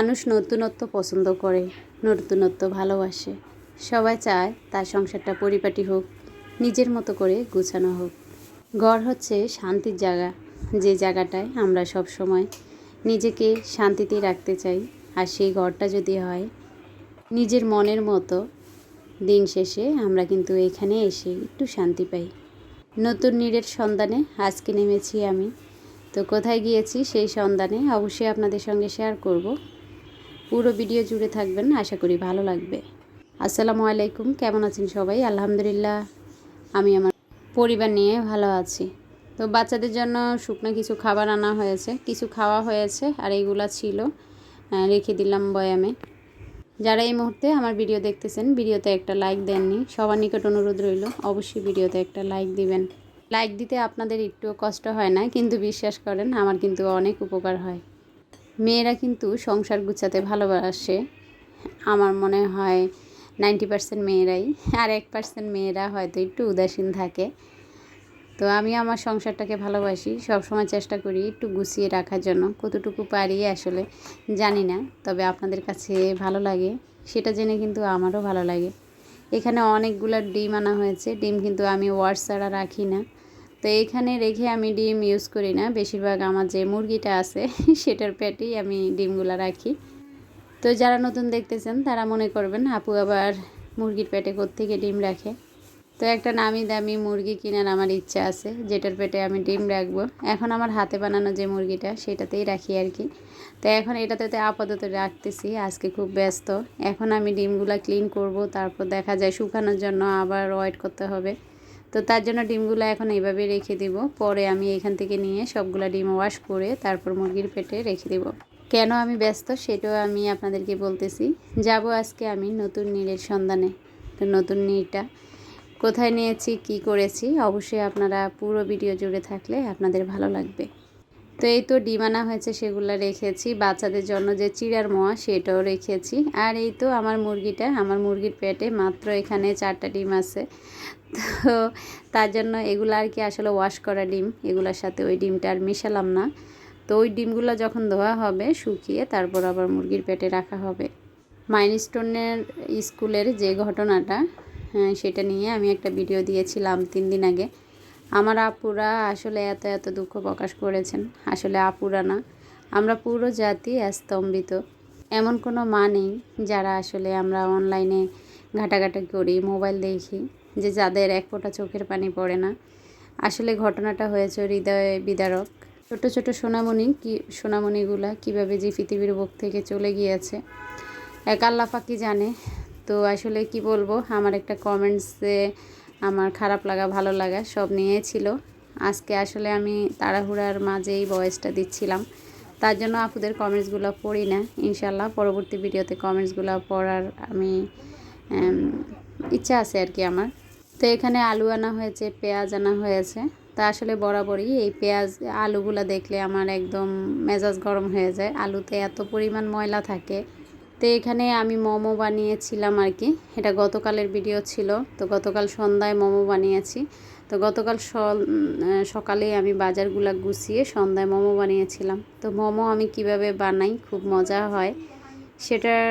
মানুষ নতুনত্ব পছন্দ করে, নতুনত্ব ভালোবাসে। সবাই চায় তার সংসারটা পরিপাটি হোক, নিজের মতো করে গুছানো হোক। ঘর হচ্ছে শান্তির জায়গা, যে জায়গাটায় আমরা সব সময় নিজেকে শান্তিতে রাখতে চাই। আর সেই ঘরটা যদি হয়, নিজের মনের মতো, দিন শেষে আমরা কিন্তু এখানে এসে একটু শান্তি পাই। নতুন নীড়ের সন্ধানে আজকে নেমেছি আমি। তো কোথায় গিয়েছি সেই সন্ধানে অবশ্যই আপনাদের সঙ্গে শেয়ার করব। পুরো ভিডিও জুড়ে থাকবেন আশা করি ভালো লাগবে। আসসালামু আলাইকুম, কেমন আছেন সবাই? আলহামদুলিল্লাহ, আমি আমার পরিবার নিয়ে ভালো আছি। তো বাচ্চাদের জন্য শুকনো কিছু খাবার আনা হয়েছে, কিছু খাওয়া হয়েছে, আর এইগুলা ছিল রেখে দিলাম বয়ামে। যারা এই মুহূর্তে আমার ভিডিও দেখতেছেন, ভিডিওতে একটা লাইক দেননি, সবার নিকট অনুরোধ রইল, অবশ্যই ভিডিওতে একটা লাইক দিবেন। লাইক দিতে আপনাদের একটুও কষ্ট হয় না, কিন্তু বিশ্বাস করেন, আমার কিন্তু অনেক উপকার হয়। মেয়েরা কিন্তু সংসার গুছাতে ভালোবাসে। আমার মনে হয় নাইনটি পার্সেন্ট মেয়েরাই, আর এক পার্সেন্ট মেয়েরা হয়তো একটু উদাসীন থাকে। তো আমি আমার সংসারটাকে ভালোবাসি, সবসময় চেষ্টা করি একটু গুছিয়ে রাখার জন্য। কতটুকু পারি আসলে জানি না, তবে আপনাদের কাছে ভালো লাগে, সেটা জেনে কিন্তু আমারও ভালো লাগে। এখানে অনেকগুলো ডিম আনা হয়েছে, ডিম কিন্তু আমি ওয়াশ ছাড়া রাখি না। তো এখানে রেখে আমি ডিম ইউজ করি না। বেশিরভাগ আমার যে মুরগিটা আছে, সেটার পেটেই আমি ডিমগুলো রাখি। তো যারা নতুন দেখতেছেন, তারা মনে করবেন আপু আবার মুরগির পেটে থেকে ডিম রাখে। তো একটা নামি দামি মুরগি কেনার আমার ইচ্ছা আছে, যেটার পেটে আমি ডিম রাখব। এখন আমার হাতে বানানো যে মুরগিটা, সেটাতেই রাখি আর কি। তো এখন এটাতে তো আপাতত রাখতেছি, আজকে খুব ব্যস্ত। এখন আমি ডিমগুলো ক্লিন করব, তারপর দেখা যায় শুকানোর জন্য আবার ওয়েট করতে হবে। তো তার জন্য ডিমগুলো এখন এইভাবে রেখে দিব। পরে আমি এখান থেকে নিয়ে সবগুলো ডিম ওয়াশ করে তারপর মুরগির পেটে রেখে দেব। কেন আমি ব্যস্ত সেটাও আমি আপনাদেরকে বলতেছি। যাব আজকে আমি নতুন নীড়ের সন্ধানে। তো নতুন নীড়টা কোথায় নিয়েছি, কি করেছি, অবশ্যই আপনারা পুরো ভিডিও জুড়ে থাকলে আপনাদের ভালো লাগবে। তো এই তো ডিম আনা হয়েছে সেগুলো রেখেছি। বাচ্চাদের জন্য যে চিড়ার মোয়া সেটাও রেখেছি। আর এই তো আমার মুরগিটা আমার মুরগির পেটে মাত্র এখানে চারটা ডিম আছে। তো তার জন্য এগুলো আর কি আসলে ওয়াশ করা ডিম এগুলোর সাথে ওই ডিমটা আর মেশালাম না। তো ওই ডিমগুলো যখন ধোয়া হবে শুকিয়ে তারপর আবার মুরগির পেটে রাখা হবে। মাইলস্টোনের স্কুলের যে ঘটনাটা হ্যাঁ, সেটা নিয়ে আমি একটা ভিডিও দিয়েছিলাম তিন দিন আগে। আমার আপুরা আসলে এত এত দুঃখ প্রকাশ করেছেন। আসলে আপুরা না, আমরা পুরো জাতি স্তম্ভিত। এমন কোনো মা নেই যারা আসলে আমরা অনলাইনে ঘাটাঘাটি করি মোবাইল দেখি যে যাদের এক ফোঁটা চোখের পানি পড়ে না। আসলে ঘটনাটা হয়েছে হৃদয় বিদারক। ছোট ছোট সোনামণি কি, সোনামণিগুলা কীভাবে যে পৃথিবীর বুক থেকে চলে গিয়েছে, এক আল্লাহ পাকি জানে? তো আসলে কি বলব, আমার একটা কমেন্টসে আমার খারাপ লাগা, ভালো লাগা সব নিয়ে ছিল। আজকে আসলে আমি তাড়াহুড়ার মাঝেই এই ভয়েসটা দিচ্ছিলাম। তার জন্য আপুদের কমেন্টসগুলো পড়ি না। ইনশাল্লাহ পরবর্তী ভিডিওতে কমেন্টসগুলো পড়ার আমি ইচ্ছা আছে আর কি আমার। তো এখানে আলু আনা হয়েছে, পেঁয়াজ আনা হয়েছে। তা আসলে বরাবরই এই পেঁয়াজ, আলুগুলো দেখলে আমার একদম মেজাজ গরম হয়ে যায়। আলুতে এত পরিমাণ ময়লা থাকে। তো এখানে আমি মোমো বানিয়েছিলাম আর কি। এটা গতকালের ভিডিও ছিল। তো গতকাল সন্ধ্যায় মোমো বানিয়েছি। তো গতকাল সকালে আমি বাজারগুলা গুছিয়ে সন্ধ্যায় মোমো বানিয়েছিলাম। তো মোমো আমি কীভাবে বানাই খুব মজা হয়। সেটার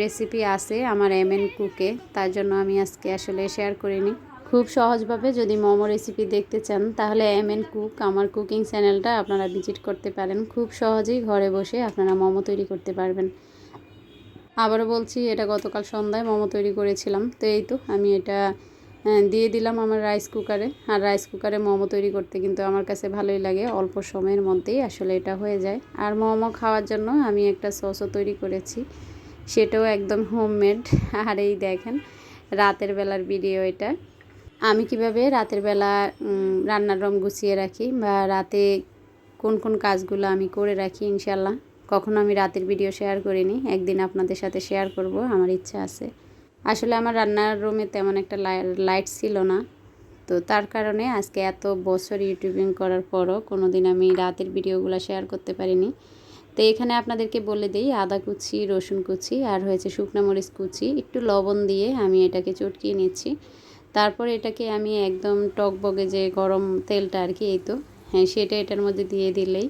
রেসিপি আছে আমার এম এন কুকে তার জন্য আমি আজকে আসলে শেয়ার করিনি। খুব সহজভাবে যদি মোমো রেসিপি দেখতে চান, তাহলে এম এন কুক আমার কুকিং চ্যানেলটা আপনারা ভিজিট করতে পারেন। খুব সহজেই ঘরে বসে আপনারা মোমো তৈরি করতে পারবেন। আবারও বলছি, এটা গতকাল সন্ধ্যায় মোমো তৈরি করেছিলাম। তো এই তো, আমি এটা দিয়ে দিলাম আমার রাইস কুকারে। আর রাইস কুকারে মোমো তৈরি করতে কিন্তু আমার কাছে ভালোই লাগে, অল্প সময়ের মধ্যেই আসলে এটা হয়ে যায়। আর মোমো খাওয়ার জন্য আমি একটা সসও তৈরি করেছি, সেটাও একদম হোমমেড। আর এই দেখেন, রাতের বেলার ভিডিও এটা। আমি কীভাবে রাতের বেলা রান্নার রুম গুছিয়ে রাখি বা রাতে কোন কোন কাজগুলো আমি করে রাখি, ইনশাল্লাহ। কখনো আমি রাতের ভিডিও শেয়ার করিনি, একদিন আপনাদের সাথে শেয়ার করব, আমার ইচ্ছা আছে। আসলে আমার রান্নার রুমে তেমন একটা লাইট ছিল না। তো তার কারণে আজকে এত বছর ইউটিউবিং করার পরও কোনো দিন আমি রাতের ভিডিওগুলো শেয়ার করতে পারিনি। তো এখানে আপনাদেরকে বলে দিই, আদা কুচি, রসুন কুচি, আর হয়েছে শুকনো মরিচ কুচি, একটু লবণ দিয়ে আমি এটাকে চটকিয়ে নিচ্ছি। তারপর এটাকে আমি একদম টকবগে যে গরম তেলটা আর কি, এই তো হ্যাঁ সেটা এটার মধ্যে দিয়ে দিলেই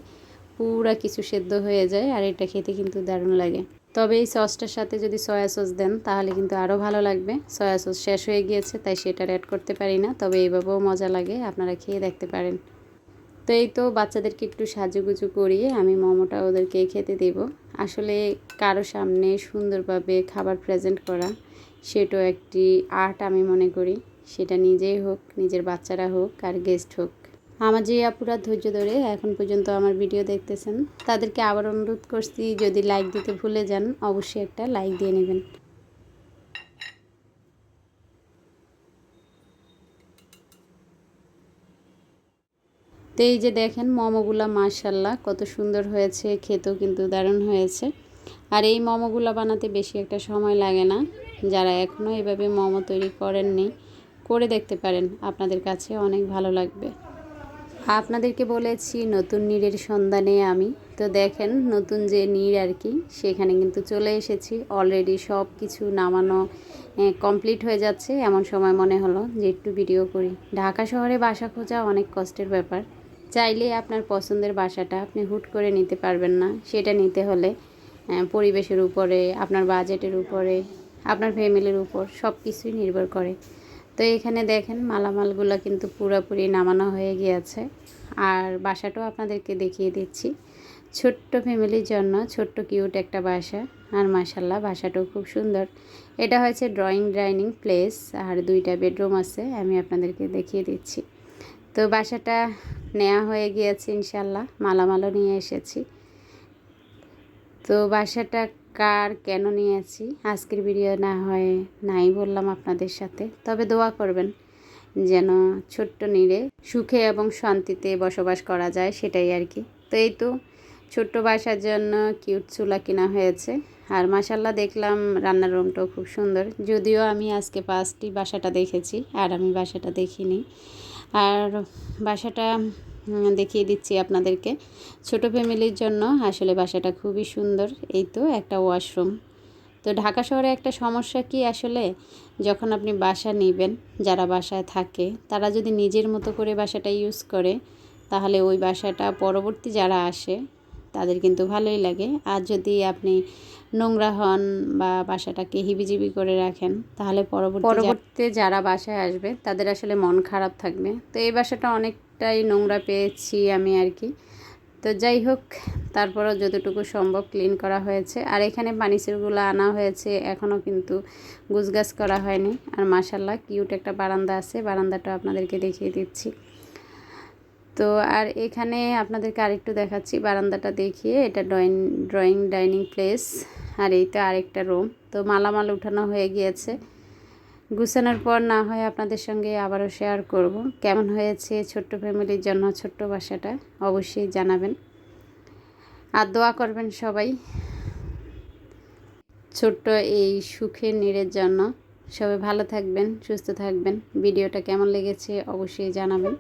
পুরা কিছু সেদ্ধ হয়ে যায় আর এটা খেতে কিন্তু দারুণ লাগে। তবে এই সসটার সাথে যদি সয়া সস দেন, তাহলে কিন্তু আরও ভালো লাগবে। সয়া সস শেষ হয়ে গিয়েছে, তাই সেটা অ্যাড করতে পারি না, তবে এইভাবেও মজা লাগে, আপনারা খেয়ে দেখতে পারেন। তো এই তো বাচ্চাদেরকে একটু সাজুগুজু করিয়ে আমি মোমোটা ওদেরকে খেতে দেব। আসলে কারও সামনে সুন্দরভাবে খাবার প্রেজেন্ট করা, সেটাও একটি আর্ট আমি মনে করি। সেটা নিজেই হোক, নিজের বাচ্চারা হোক আর গেস্ট হোক। আমার যে আপুরা ধৈর্য ধরে এখন পর্যন্ত আমার ভিডিও দেখতেছেন। তাদেরকে আবার অনুরোধ করছি, যদি লাইক দিতে ভুলে যান, অবশ্যই একটা লাইক দিয়ে নেবেন। তো এই যে দেখেন, মোমোগুলা মার্শাল্লাহ কত সুন্দর হয়েছে, খেতেও কিন্তু দারুণ হয়েছে। আর এই মোমোগুলা বানাতে বেশি একটা সময় লাগে না। যারা এখনও এভাবে মোমো তৈরি করেননি, করে দেখতে পারেন। আপনাদের কাছে অনেক ভালো লাগবে। আপনাদেরকে বলেছি নতুন নীড়ের সন্ধানে আমি। তো দেখেন, নতুন যে নীড় আর কি, সেখানে কিন্তু চলে এসেছি। অলরেডি সব কিছু নামানো কমপ্লিট হয়ে যাচ্ছে। এমন সময় মনে হলো যে একটু ভিডিও করি। ঢাকা শহরে বাসা খোঁজা অনেক কষ্টের ব্যাপার। চাইলে আপনার পছন্দের বাসাটা আপনি হুট করে নিতে পারবেন না। সেটা নিতে হলে পরিবেশের উপরে, আপনার বাজেটের উপরে, আপনার ফ্যামিলির উপর সব কিছুই নির্ভর করে। তো এখানে দেখেন মালামালগুলো কিন্তু পুরোপুরি নামানো হয়ে গিয়েছে। আর বাসাটাও আপনাদেরকে দেখিয়ে দিচ্ছি। ছোট্ট ফ্যামিলির জন্য ছোট্ট কিউট একটা বাসা। আর মাসাল্লাহ বাসাটাও খুব সুন্দর। এটা হয়েছে ড্রয়িং ডাইনিং প্লেস। আর দুইটা বেডরুম আছে, আমি আপনাদেরকে দেখিয়ে দিচ্ছি। তো বাসাটা নেওয়া হয়ে গিয়েছে ইনশাল্লাহ মালামালও নিয়ে এসেছি। তো বাসাটা কার কেন নিয়েছি আজকের ভিডিও না হয় নাই বললাম আপনাদের সাথে। তবে দোয়া করবেন যেন ছোট্ট নিড়ে সুখে এবং শান্তিতে বসবাস করা যায়, সেটাই আর কি। তো এই তো ছোট্ট বাসার জন্য কিউট চুলা কেনা হয়েছে। আর মাসাল্লাহ দেখলাম রান্নার রুমটাও খুব সুন্দর। যদিও আমি আজকে পাঁচটি বাসাটা দেখেছি, আর আমি বাসাটা দেখিনি। আর বাসাটা দেখিয়ে দিচ্ছি আপনাদেরকে। ছোট ফ্যামিলির জন্য আসলে বাসাটা খুবই সুন্দর। এই তো একটা ওয়াশরুম। তো ঢাকা শহরে একটা সমস্যা কি আসলে? যখন আপনি বাসা নেবেন, যারা বাসায় থাকে, তারা যদি নিজের মতো করে বাসাটা ইউজ করে, তাহলে ওই বাসাটা পরবর্তী যারা আসে তাদের কিন্তু ভালোই লাগে। আর যদি আপনি নোংরা হন বা বাসাটাকে হিবিজিবি করে রাখেন, তাহলে পরবর্তী পরবর্তীতে যারা বাসায় আসবে, তাদের আসলে মন খারাপ থাকবে। তো এই বাসাটা অনেকটাই নোংরা পেয়েছি আমি আর কি। তো যাই হোক, তারপরও যতটুকু সম্ভব ক্লিন করা হয়েছে। আর এখানে পানিসেরগুলো আনা হয়েছে, এখনও কিন্তু গুছগাছ করা হয়নি। আর মাসাল্লাহ কিউট একটা বারান্দা আছে। বারান্দাটা আপনাদেরকে দেখিয়ে দিচ্ছি। তো আর এখানে আপনাদেরকে আরেকটু দেখাচ্ছি, বারান্দাটা দেখিয়ে। এটা ড্রয়িং ড্রয়িং, ডাইনিং প্লেস। আর এইটা আরেকটা রুম। তো মালামাল উঠানো হয়ে গিয়েছে। গুছানোর পর না হয় আপনাদের সঙ্গে আবারও শেয়ার করব। কেমন হয়েছে ছোট্ট ফ্যামিলির জন্য ছোট্ট বাসাটা, অবশ্যই জানাবেন। আর দোয়া করবেন সবাই ছোট্ট এই সুখের নীড়ের জন্য। সবাই ভালো থাকবেন, সুস্থ থাকবেন। ভিডিওটা কেমন লেগেছে অবশ্যই জানাবেন।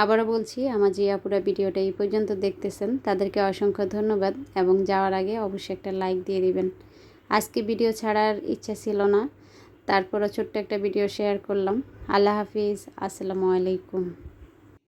আবারও বলছি, আমার যে আপুরা ভিডিওটা এই পর্যন্ত দেখতেছেন, তাদেরকে অসংখ্য ধন্যবাদ এবং যাওয়ার আগে অবশ্যই একটা লাইক দিয়ে দিবেন। আজকে ভিডিও ছাড়ার ইচ্ছা ছিল না, তারপরও ছোট্ট একটা ভিডিও শেয়ার করলাম। আল্লাহ হাফিজ, আসসালামু আলাইকুম।